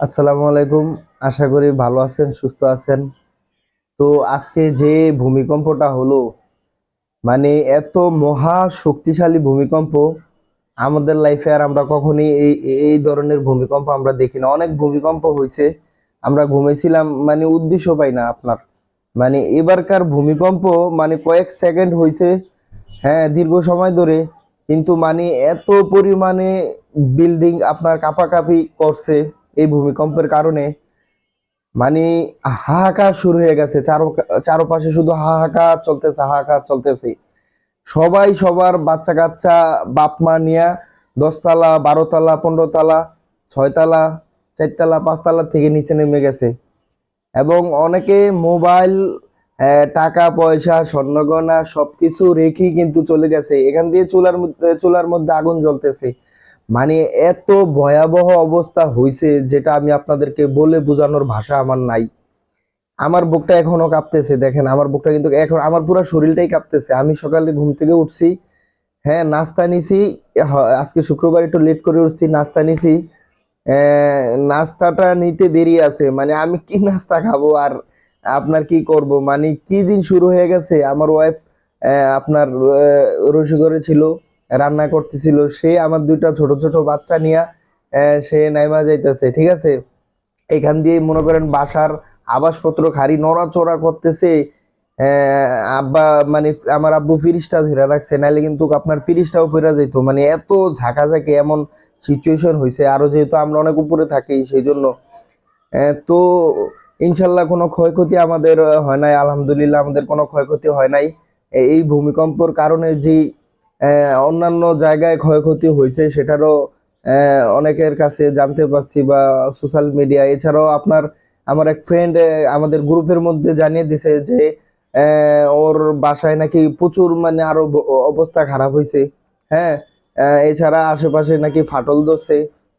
আসসালামু আলাইকুম। আশা করি ভালো আছেন, সুস্থ আছেন। তো আজকে যে ভূমিকম্পটা হলো মানে এত মহা শক্তিশালী ভূমিকম্প, আমাদের লাইফে আর আমরা কখনই এই এই ধরনের ভূমিকম্প আমরা দেখি না। অনেক ভূমিকম্প হয়েছে, আমরা ঘুমেছিলাম মানে উদ্দেশ্য পাই না আপনার। মানে এবারকার ভূমিকম্প মানে কয়েক সেকেন্ড হয়েছে হ্যাঁ দীর্ঘ সময় ধরে, কিন্তু মানে এত পরিমাণে বিল্ডিং আপনার কাপাকাপি করছে। এই ভূমিকম্পের কারণে মানে হাহাকার শুরু হয়ে গেছে। চারো, চারপাশে শুধু হাহাকার চলতেছে হাহাকার চলতেছে। সবাই সবার বাচ্চা কাচ্চা বাপ মা নিয়ে দশতলা, বারোতলা, পনেরোতলা, ছয়তলা, চারতলা, পাঁচতলা থেকে নিচে নেমে গেছে। এবং অনেকে মোবাইল টাকা, পয়সা, স্বর্ণগয়না সবকিছু রেখেই কিন্তু চলে গেছে। এখান দিয়ে চুলার মধ্যে চুলার মধ্যে আগুন জ্বলতেছে। মানে এত ভয়াবহ অবস্থা হয়েছে যেটা আমি আপনাদেরকে বলে বোঝানোর ভাষা আমার নাই। আমার বুকটা এখনও কাঁপতেছে, দেখেন, আমার বুকটা কিন্তু এখন, আমার পুরো শরীরটাই কাঁপতেছে। আমি সকালে ঘুম থেকে উঠছি হ্যাঁ নাস্তা নিছি আজকে শুক্রবার একটু লেট করে উঠছি, নাস্তা নিছি। নাস্তাটা নিতে দেরি আছে মানে আমি কি নাস্তা খাব আর আপনার কি করব? মানে কি দিন শুরু হয়ে গেছে? আমার ওয়াইফ আপনার রসিগরে ছিল রান্না করতেছিল, সে আমার দুইটা ছোট ছোট বাচ্চা নিয়ে সে নাইমা যাইতেছে, ঠিক আছে? এখান দিয়ে মনে করেন বাসার আবাসপত্র খারি নড়াচড়া করতেছে আব্বা মানে আমার আব্বু ফিরিসটা ধরে রাখছে নাহলে কিন্তু আপনার ফিরিসটাও ফিরা যেত মানে এত ঝাঁকাঝাঁকি এমন সিচুয়েশন হয়েছে আরও যেহেতু আমরা অনেক উপরে থাকি, সেই জন্য। তো ইনশাল্লাহ কোনো ক্ষয়ক্ষতি আমাদের হয় নাই, আলহামদুলিল্লাহ আমাদের কোনো ক্ষয়ক্ষতি হয় নাই। এই ভূমিকম্পর কারণে যে অন্যান্য জায়গায় ক্ষয়ক্ষতি হয়েছে, সেটারও অনেকের কাছে জানতে পারছি বা সোশ্যাল মিডিয়া এছাড়াও আপনার, আমার এক ফ্রেন্ড আমাদের গ্রুপের মধ্যে জানিয়ে দিছে যে ওর বাসায় নাকি প্রচুর মানে আরও অবস্থা খারাপ হয়েছে হ্যাঁ এছাড়া আশেপাশে নাকি ফাটল ধরছে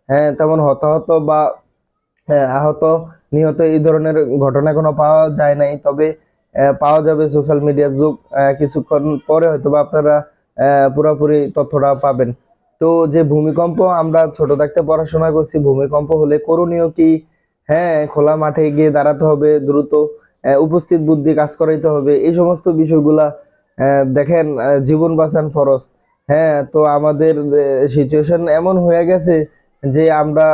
হ্যাঁ তেমন হতাহত বা আহত, নিহত এই ধরনের ঘটনা কোনো পাওয়া যায় নাই, তবে পাওয়া যাবে সোশ্যাল মিডিয়ার যুগ কিছুক্ষণ পরে হয়তো বা আপনারা পুরোপুরি তথ্যটা পাবেন। তো যে ভূমিকম্প, আমরা ছোট থাকতে পড়াশোনা করছি, ভূমিকম্প হলে করণীয় কি? হ্যাঁ খোলা মাঠে গিয়ে দাঁড়াতে হবে, দ্রুত উপস্থিত বুদ্ধি কাজ করাইতে হবে। এই সমস্ত বিষয়গুলা দেখেন জীবন বাঁচান ফরজ। হ্যাঁ তো আমাদের সিচুয়েশন এমন হয়ে গেছে যে আমরা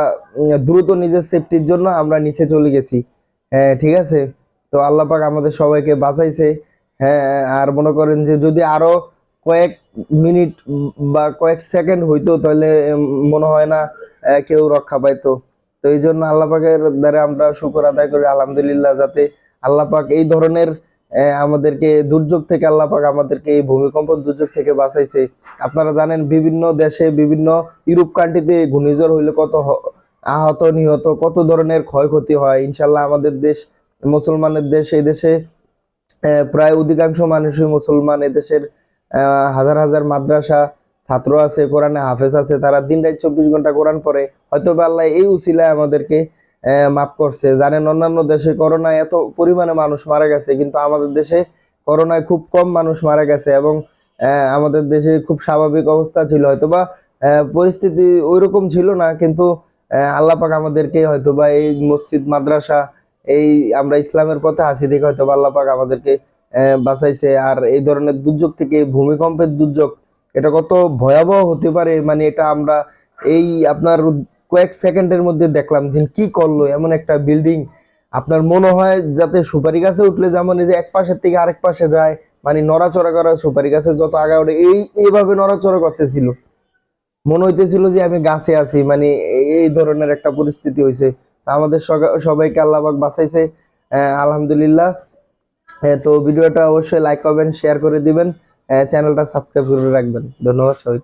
দ্রুত নিজের সেফটির জন্য আমরা নিচে চলে গেছি। হ্যাঁ ঠিক আছে? তো আল্লাহ পাক আমাদের সবাইকে বাঁচাইছে। হ্যাঁ আর মনে করেন যে যদি আরও কয়েক মিনিট বা কয়েক সেকেন্ড হইতো তাহলে মনে হয় না কেউ রক্ষা পাইতো। তো এই জন্য আল্লাহ পাকের দ্বারা আমরা শুকর আদায় করি আলহামদুলিল্লাহ যাতে আল্লাহ পাক এই ধরনের আমাদেরকে দুর্যোগ থেকে আল্লাহ পাক আমাদেরকে এই ভূমিকম্প দুর্যোগ থেকে বাঁচাইছে। আপনারা জানেন বিভিন্ন দেশে বিভিন্ন ইউরোপ কান্ট্রিতে ঘূর্ণিঝড় হইলে কত আহত নিহত কত ধরনের ক্ষয়ক্ষতি হয়। ইনশাল্লাহ আমাদের দেশ মুসলমানের দেশ এই দেশে প্রায় অধিকাংশ মানুষই মুসলমান। এদেশের আহ, হাজার হাজার মাদ্রাসা ছাত্র আছে কোরআনে হাফেজ আছে তারা দিন রাত চব্বিশ ঘণ্টা কোরআন পড়ে। হয়তো বা আল্লাহ এই উসিলায় আমাদেরকে মাফ করছে। জানেন অন্যান্য দেশে করোনায় এত পরিমাণে মানুষ মারা গেছে কিন্তু আমাদের দেশে করোনায় খুব কম মানুষ মারা গেছে এবং আমাদের দেশে খুব স্বাভাবিক অবস্থা ছিল। হয়তোবা পরিস্থিতি ওইরকম ছিল না কিন্তু আহ, আল্লাহ পাক আমাদেরকে হয়তোবা এই মসজিদ মাদ্রাসা এই আমরা ইসলামের পথে আছি দেখে হয়তোবা আল্লাহ পাক আমাদেরকে বাঁচাইছে। আর এই ধরনের দুর্যোগ থেকে ভূমিকম্পের দুর্যোগ, এটা কত ভয়াবহ হতে পারে? মানে এটা আমরা এই আপনার কয়েক সেকেন্ডের মধ্যে দেখলাম যে কি করল এমন একটা বিল্ডিং আপনার মনে হয় যাতে সুপারি গাছে উঠলে যেমন এই যে এক পাশের থেকে আরেক পাশে যায় মানে নড়াচড়া করা সুপারি গাছে যত আগা ওঠে, এই, এইভাবে নড়াচড়া করতেছিল। মনে হইতেছিল যে আমি গাছে আছি মানে এই- ধরনের একটা পরিস্থিতি হয়েছে আমাদের সবাইকে আল্লাহ পাক বাঁচাইছে। আলহামদুলিল্লাহ। তো ভিডিওটা অবশ্যই লাইক করবেন শেয়ার করে দিবেন চ্যানেলটা সাবস্ক্রাইব করে রাখবেন। ধন্যবাদ সবাই